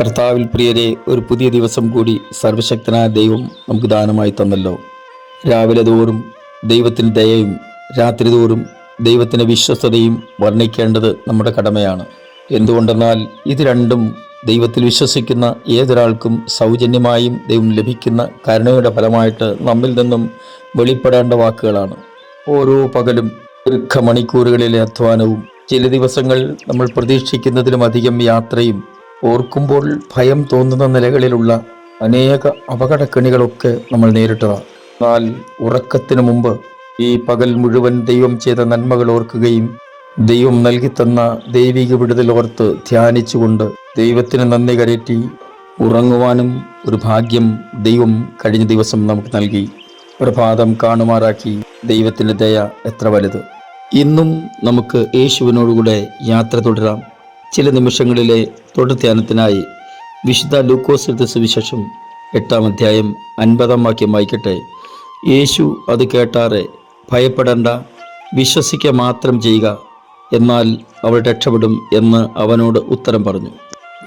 കർത്താവിൽ പ്രിയരെ ഒരു പുതിയ ദിവസം കൂടി സർവശക്തനായ ദൈവം നമുക്ക് ദാനമായി തന്നല്ലോ. രാവിലെ തോറും ദൈവത്തിന് ദയയും രാത്രി തോറും ദൈവത്തിന്റെ വിശ്വസ്തതയും വർണിക്കേണ്ടത് നമ്മുടെ കടമയാണ്. എന്തുകൊണ്ടെന്നാൽ ഇത് രണ്ടും ദൈവത്തിൽ വിശ്വസിക്കുന്ന ഏതൊരാൾക്കും സൗജന്യമായും ദൈവം ലഭിക്കുന്ന കരുണയുടെ ഫലമായിട്ട് നമ്മിൽ നിന്നും വെളിപ്പെടേണ്ട വാക്കുകളാണ്. ഓരോ പകലും ദീർഘമണിക്കൂറുകളിലെ അധ്വാനവും ചില ദിവസങ്ങൾ നമ്മൾ പ്രതീക്ഷിക്കുന്നതിലും അധികം യാത്രയും ഓർക്കുമ്പോൾ ഭയം തോന്നുന്ന നിലകളിലുള്ള അനേക അപകടക്കെണികളൊക്കെ നമ്മൾ നേരിട്ടതാണ് എന്നാൽ ഉറക്കത്തിനു മുമ്പ് ഈ പകൽ മുഴുവൻ ദൈവം ചെയ്ത നന്മകൾ ഓർക്കുകയും ദൈവം നൽകിത്തന്ന ദൈവിക വിടുതൽ ഓർത്ത് ധ്യാനിച്ചുകൊണ്ട് ദൈവത്തിന് നന്ദി കരയറ്റി ഉറങ്ങുവാനും ഒരു ഭാഗ്യം ദൈവം കഴിഞ്ഞ ദിവസം നമുക്ക് നൽകി. പ്രഭാതം കാണുമാറാക്കി. ദൈവത്തിന്റെ ദയ എത്ര വലുത്. ഇന്നും നമുക്ക് യേശുവിനോടുകൂടെ യാത്ര തുടരാം. ചില നിമിഷങ്ങളിലെ തുടർധ്യാനത്തിനായി വിശുദ്ധ ലൂക്കോസ് എടുത്ത സുവിശേഷം എട്ടാം അധ്യായം അൻപതാം വാക്യം വായിക്കട്ടെ. യേശു അത് കേട്ടാറെ ഭയപ്പെടേണ്ട വിശ്വസിക്കുക മാത്രം ചെയ്യുക എന്നാൽ അവൾ രക്ഷപ്പെടും എന്ന് അവനോട് ഉത്തരം പറഞ്ഞു.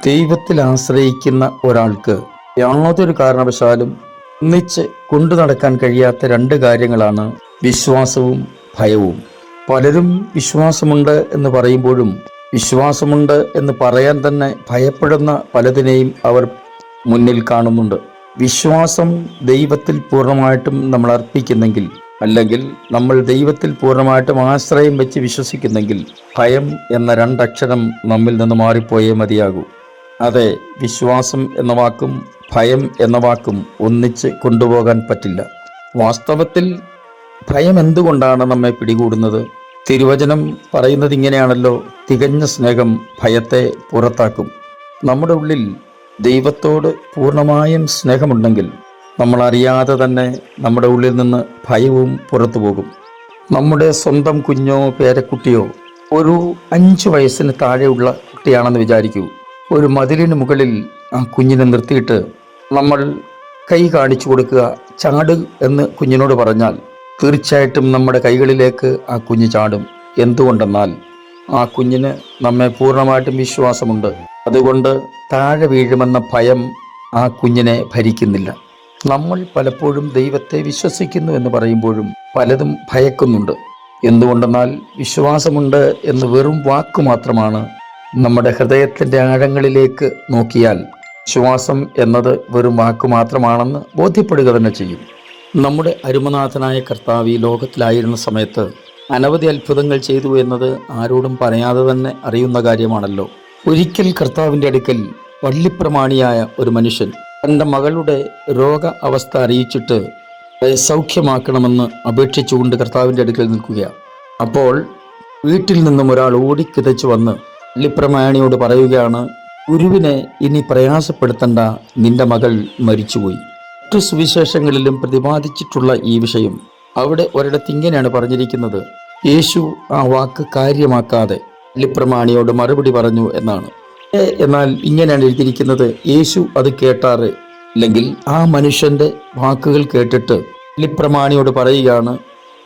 ദൈവത്തിൽ ആശ്രയിക്കുന്ന ഒരാൾക്ക് യാതൊരു കാരണവശാലും ഒന്നിച്ച് കൊണ്ടു നടക്കാൻ കഴിയാത്ത രണ്ട് കാര്യങ്ങളാണ് വിശ്വാസവും ഭയവും. പലരും വിശ്വാസമുണ്ട് എന്ന് പറയുമ്പോഴും വിശ്വാസമുണ്ട് എന്ന് പറയാൻ തന്നെ ഭയപ്പെടുന്ന പലതിനെയും അവർ മുന്നിൽ കാണുന്നുണ്ട്. വിശ്വാസം ദൈവത്തിൽ പൂർണമായിട്ടും നമ്മൾ അർപ്പിക്കുന്നെങ്കിൽ അല്ലെങ്കിൽ നമ്മൾ ദൈവത്തിൽ പൂർണമായിട്ടും ആശ്രയം വെച്ച് വിശ്വസിക്കുന്നെങ്കിൽ ഭയം എന്ന രണ്ടക്ഷരം നമ്മിൽ നിന്ന് മാറിപ്പോയേ മതിയാകൂ. അതെ വിശ്വാസം എന്ന വാക്കും ഭയം എന്ന വാക്കും ഒന്നിച്ച് കൊണ്ടുപോകാൻ പറ്റില്ല. വാസ്തവത്തിൽ ഭയം എന്തുകൊണ്ടാണ് നമ്മെ പിടികൂടുന്നത്? തിരുവചനം പറയുന്നത് ഇങ്ങനെയാണല്ലോ തികഞ്ഞ സ്നേഹം ഭയത്തെ പുറത്താക്കും. നമ്മുടെ ഉള്ളിൽ ദൈവത്തോട് പൂർണമായും സ്നേഹമുണ്ടെങ്കിൽ നമ്മൾ അറിയാതെ തന്നെ നമ്മുടെ ഉള്ളിൽ നിന്ന് ഭയവും പുറത്തു പോകും. നമ്മുടെ സ്വന്തം കുഞ്ഞോ പേരക്കുട്ടിയോ ഒരു അഞ്ച് വയസ്സിന് താഴെയുള്ള കുട്ടിയാണെന്ന് വിചാരിക്കൂ. ഒരു മതിലിന് മുകളിൽ ആ കുഞ്ഞിനെ നിർത്തിയിട്ട് നമ്മൾ കൈ കാണിച്ചു കൊടുക്കുക ചാട് എന്ന് കുഞ്ഞിനോട് പറഞ്ഞാൽ തീർച്ചയായിട്ടും നമ്മുടെ കൈകളിലേക്ക് ആ കുഞ്ഞ് ചാടും. എന്തുകൊണ്ടെന്നാൽ ആ കുഞ്ഞിന് നമ്മെ പൂർണമായിട്ടും വിശ്വാസമുണ്ട്. അതുകൊണ്ട് താഴെ വീഴുമെന്ന ഭയം ആ കുഞ്ഞിനെ ഭരിക്കുന്നില്ല. നമ്മൾ പലപ്പോഴും ദൈവത്തെ വിശ്വസിക്കുന്നു എന്ന് പറയുമ്പോഴും പലതും ഭയക്കുന്നുണ്ട്. എന്തുകൊണ്ടെന്നാൽ വിശ്വാസമുണ്ട് എന്ന് വെറും വാക്ക് മാത്രമാണ് നമ്മുടെ ഹൃദയത്തിന്റെ ആഴങ്ങളിലേക്ക് നോക്കിയാൽ വിശ്വാസം എന്നത് വെറും വാക്ക് മാത്രമാണെന്ന് ബോധ്യപ്പെടുക തന്നെ ചെയ്യും. നമ്മുടെ അരുമനാഥനായ കർത്താവ് ഈ ലോകത്തിലായിരുന്ന സമയത്ത് അനവധി അത്ഭുതങ്ങൾ ചെയ്തു എന്നത് ആരോടും പറയാതെ തന്നെ അറിയുന്ന കാര്യമാണല്ലോ. ഒരിക്കൽ കർത്താവിന്റെ അടുക്കൽ വള്ളിപ്രമാണിയായ ഒരു മനുഷ്യൻ തന്റെ മകളുടെ രോഗ അവസ്ഥ അറിയിച്ചിട്ട് സൗഖ്യമാക്കണമെന്ന് അപേക്ഷിച്ചുകൊണ്ട് കർത്താവിന്റെ അടുക്കൽ നിൽക്കുകയാണ് അപ്പോൾ വീട്ടിൽ നിന്നും ഒരാൾ ഓടിക്കിതച്ചു വന്ന് വള്ളിപ്രമാണിയോട് പറയുകയാണ് ഗുരുവിനെ ഇനി പ്രയാസപ്പെടുത്തണ്ട നിന്റെ മകൾ മരിച്ചുപോയി. മറ്റു സുവിശേഷങ്ങളിലും പ്രതിപാദിച്ചിട്ടുള്ള ഈ വിഷയം അവിടെ ഒരിടത്ത് ഇങ്ങനെയാണ് പറഞ്ഞിരിക്കുന്നത്. യേശു ആ വാക്ക് കാര്യമാക്കാതെ ലിപ്രമാണിയോട് മറുപടി പറഞ്ഞു എന്നാണ്. എന്നാൽ ഇങ്ങനെയാണ് എഴുതിയിരിക്കുന്നത്. യേശു അത് കേട്ടാറ്. അല്ലെങ്കിൽ ആ മനുഷ്യന്റെ വാക്കുകൾ കേട്ടിട്ട് ലിപ്രമാണിയോട് പറയുകയാണ്.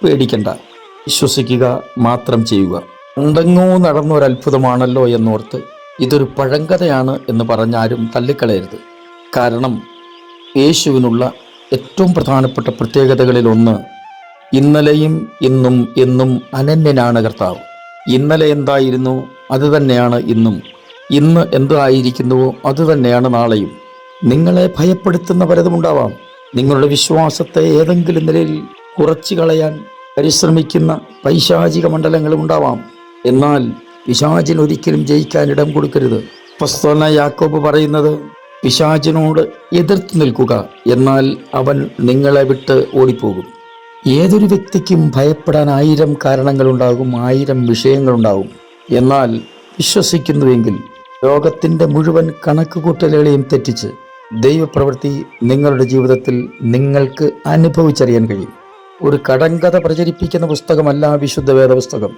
പേടിക്കണ്ട. വിശ്വസിക്കുക മാത്രം ചെയ്യുക. ഉണ്ടെങ്ങോ നടന്ന ഒരു അത്ഭുതമാണല്ലോ എന്നോർത്ത് ഇതൊരു പഴങ്കഥയാണ് എന്ന് പറഞ്ഞാരും തള്ളിക്കളയരുത്. കാരണം യേശുവിനുള്ള ഏറ്റവും പ്രധാനപ്പെട്ട പ്രത്യേകതകളിൽ ഒന്ന് ഇന്നലെയും ഇന്നും എന്നും അനന്യനാണ് കർത്താവ്. ഇന്നലെ എന്തായിരുന്നു? അത് തന്നെയാണ് ഇന്നും. ഇന്ന് എന്തായിരിക്കുന്നുവോ? അത് തന്നെയാണ് നാളെയും. നിങ്ങളെ ഭയപ്പെടുത്തുന്ന പലതുമുണ്ടാവാം നിങ്ങളുടെ വിശ്വാസത്തെ ഏതെങ്കിലും നിലയിൽ കുറച്ചു കളയാൻ പരിശ്രമിക്കുന്ന പൈശാചിക മണ്ഡലങ്ങളും ഉണ്ടാവാം. എന്നാൽ പിശാചിന് ഒരിക്കലും ജയിക്കാൻ ഇടം കൊടുക്കരുത്. പസ്തോന യാക്കോബ് പറയുന്നത് പിശാചിനോട് എതിർത്ത് നിൽക്കുക എന്നാൽ അവൻ നിങ്ങളെ വിട്ട് ഓടിപ്പോകും. ഏതൊരു വ്യക്തിക്കും ഭയപ്പെടാൻ ആയിരം കാരണങ്ങളുണ്ടാകും ആയിരം വിഷയങ്ങളുണ്ടാകും. എന്നാൽ വിശ്വസിക്കുന്നുവെങ്കിൽ ലോകത്തിന്റെ മുഴുവൻ കണക്കുകൂട്ടലുകളെയും തെറ്റിച്ച് ദൈവപ്രവൃത്തി നിങ്ങളുടെ ജീവിതത്തിൽ നിങ്ങൾക്ക് അനുഭവിച്ചറിയാൻ കഴിയും. ഒരു കടങ്കഥ പ്രചരിപ്പിക്കുന്ന പുസ്തകമല്ല വിശുദ്ധ വേദപുസ്തകം.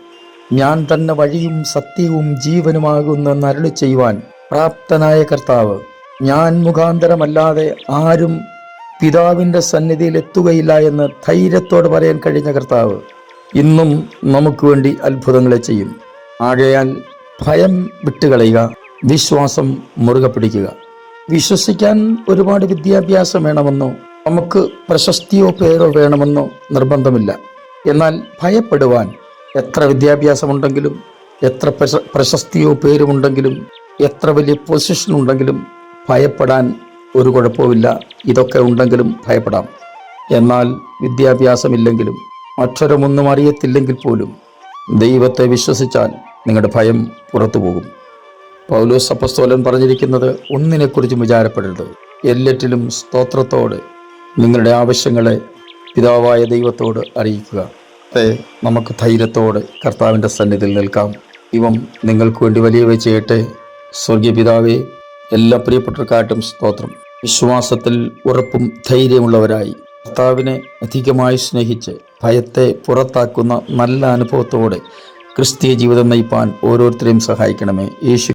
ഞാൻ തന്നെ വഴിയും സത്യവും ജീവനുമാകുന്നെന്ന് നരളി ചെയ്യുവാൻ പ്രാപ്തനായ കർത്താവ് ഞാൻ മുഖാന്തരമല്ലാതെ ആരും പിതാവിന്റെ സന്നിധിയിൽ എത്തുകയില്ല എന്ന് ധൈര്യത്തോട് പറയാൻ കഴിഞ്ഞ കർത്താവ് ഇന്നും നമുക്ക് വേണ്ടി അത്ഭുതങ്ങളെ ചെയ്യും. ആകയാൽ ഭയം വിട്ടുകളയുക വിശ്വാസം മുറുകെ പിടിക്കുക. വിശ്വസിക്കാൻ ഒരുപാട് വിദ്യാഭ്യാസം വേണമെന്നോ നമുക്ക് പ്രശസ്തിയോ പേരോ വേണമെന്നോ നിർബന്ധമില്ല. എന്നാൽ ഭയപ്പെടുവാൻ എത്ര വിദ്യാഭ്യാസമുണ്ടെങ്കിലും എത്ര പ്രശ- പ്രശസ്തിയോ പേരുമുണ്ടെങ്കിലും എത്ര വലിയ പൊസിഷൻ ഉണ്ടെങ്കിലും ഭയപ്പെടാൻ ഒരു കുഴപ്പവുമില്ല. ഇതൊക്കെ ഉണ്ടെങ്കിലും ഭയപ്പെടാം. എന്നാൽ വിദ്യാഭ്യാസമില്ലെങ്കിലും അക്ഷരമൊന്നും അറിയത്തില്ലെങ്കിൽ പോലും ദൈവത്തെ വിശ്വസിച്ചാൽ നിങ്ങളുടെ ഭയം പുറത്തു പോകും പൗലോസ് അപ്പസ്തോലൻ പറഞ്ഞിരിക്കുന്നത് ഒന്നിനെക്കുറിച്ചും വിചാരപ്പെടരുത്. എല്ലാറ്റിലും സ്തോത്രത്തോട് നിങ്ങളുടെ ആവശ്യങ്ങളെ പിതാവായ ദൈവത്തോട് അറിയിക്കുക. നമുക്ക് ധൈര്യത്തോടെ കർത്താവിന്റെ സന്നിധിയിൽ നിൽക്കാം. ഇവം നിങ്ങൾക്ക് വേണ്ടി വലിയവ ചെയ്യട്ടെ സ്വർഗീയ പിതാവേ എല്ലാ പ്രിയപ്പെട്ടവർക്കായിട്ടും സ്തോത്രം. വിശ്വാസത്തിൽ ഉറപ്പും ധൈര്യമുള്ളവരായി കർത്താവിനെ അധികമായി സ്നേഹിച്ച് ഭയത്തെ പുറത്താക്കുന്ന നല്ല അനുഭവത്തോടെ ക്രിസ്തീയ ജീവിതം നയിപ്പാൻ ഓരോരുത്തരെയും സഹായിക്കണമേ. യേശു